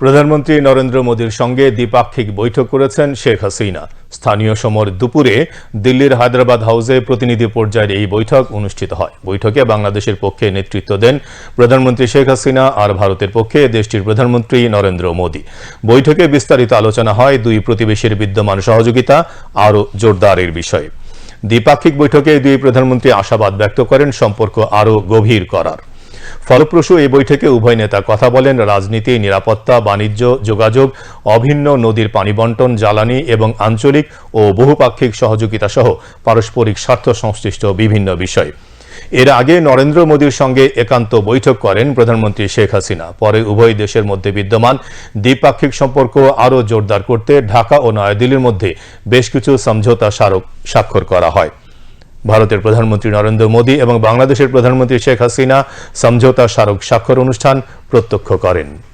প্রধানমন্ত্রী নরেন্দ্র মোদীর সঙ্গে দ্বিপাক্ষিক বৈঠক করেছেন শেখ হাসিনা। স্থানীয় সময় দুপুরে দিল্লির হায়দ্রাবাদ হাউসে প্রতিনিধি পর্যায়ের এই বৈঠক অনুষ্ঠিত হয়। বৈঠকে বাংলাদেশের পক্ষে নেতৃত্ব দেন প্রধানমন্ত্রী শেখ হাসিনা আর ভারতের পক্ষে দেশটির প্রধানমন্ত্রী নরেন্দ্র মোদী। বৈঠকে বিস্তারিত আলোচনা হয় দুই প্রতিবেশীর বিদ্যমান সহযোগিতা আরও জোরদারের বিষয়ে। দ্বিপাক্ষিক বৈঠকে দুই প্রধানমন্ত্রী আশাবাদ ব্যক্ত করেন সম্পর্ক আরও গভীর করার। ফলপ্রসূ এই বৈঠকে উভয় নেতা কথা বলেন। রাজনীতি, নিরাপত্তা, বাণিজ্য, যোগাযোগ, অভিন্ন নদীর পানি বন্টন, জ্বালানি এবং আঞ্চলিক ও বহুপাক্ষিক সহযোগিতা সহ পারস্পরিক স্বার্থ সংশ্লিষ্ট বিভিন্ন বিষয়। এর আগে নরেন্দ্র মোদীর সঙ্গে একান্ত বৈঠক করেন প্রধানমন্ত্রী শেখ হাসিনা। পরে উভয় দেশের মধ্যে বিদ্যমান দ্বিপাক্ষিক সম্পর্ক আরও জোরদার করতে ঢাকা ও নয়াদিল্লির মধ্যে বেশ কিছু সমঝোতা স্মারক স্বাক্ষর করা হয়। ভারতের প্রধানমন্ত্রী নরেন্দ্র মোদী এবং বাংলাদেশের প্রধানমন্ত্রী শেখ হাসিনা, সমঝোতা স্মারক স্বাক্ষর অনুষ্ঠান প্রত্যক্ষ করেন।